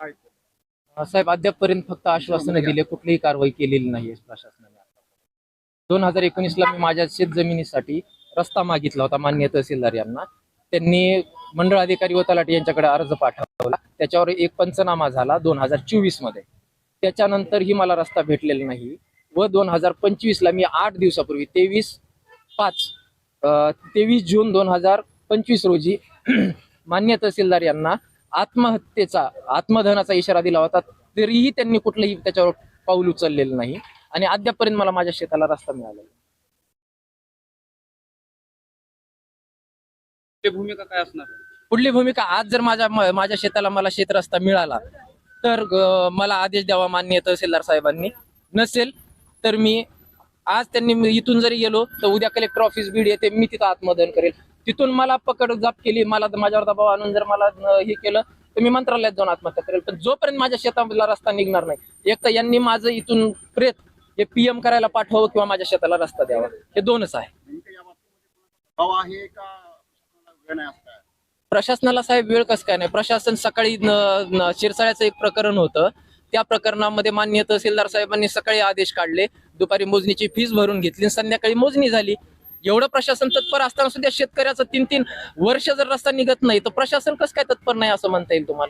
साहेब अद्यापपर्यंत फक्त आश्वासनं दिले कुठलीही कारवाई केलेली नाही प्रशासनाने दोन हजार एकोणीसला मी माझ्या शेतजमिनीसाठी रस्ता मागितला होता मान्य तहसीलदार यांना. त्यांनी मंडळ अधिकारी व तलाठी यांच्याकडे अर्ज पाठवला. त्याच्यावर एक पंचनामा झाला दोन हजार चोवीसमध्ये त्याच्यानंतरही मला रस्ता भेटलेला नाही व दोन हजार पंचवीस ला मी आठ दिवसापूर्वी तेवीस पाच तेवीस जून दोन हजार पंचवीस रोजी मान्य तहसीलदार यांना आत्महत्येचा आत्मदहनाचा इशारा दिला होता तरीही त्यांनी कुठलंही त्याच्यावर पाऊल उचललेलं नाही आणि अद्यापपर्यंत मला माझ्या शेताला रस्ता मिळालेला. ते भूमिका काय असणार? पुढली भूमिका आज जर माझ्या माझ्या शेताला मला शेत रस्ता मिळाला तर मला आदेश द्यावा मान्य तहसीलदार साहेबांनी नसेल तर मी आज त्यांनी इथून जरी गेलो तर उद्या कलेक्टर ऑफिस बीड येते मी तिथं आत्मदहन करेल तिथून मला पकड जाप केली मला माझ्यावर दबाव आणून जर मला हे केलं तर मी मंत्रालयात जाऊन आत्महत्या करेल. पण जोपर्यंत माझ्या शेताला रस्ता निघणार नाही एक तर यांनी माझं इथून प्रेत हे पीएम करायला पाठवावं किंवा माझ्या शेताला रस्ता द्यावा. हे दोनच आहे. प्रशासनाला साहेब वेळ कसं काय नाही. प्रशासन सकाळी शिरसाळ्याचं एक प्रकरण होतं. त्या प्रकरणामध्ये मान्य तहसीलदार साहेबांनी सकाळी आदेश काढले. दुपारी मोजणीची फीस भरून घेतली संध्याकाळी मोजणी झाली. एवढं प्रशासन तत्पर असताना सुद्धा शेतकऱ्याचं तीन तीन वर्ष जर रस्ता निघत नाही तर प्रशासन कसं काय तत्पर नाही असं म्हणता येईल तुम्हाला?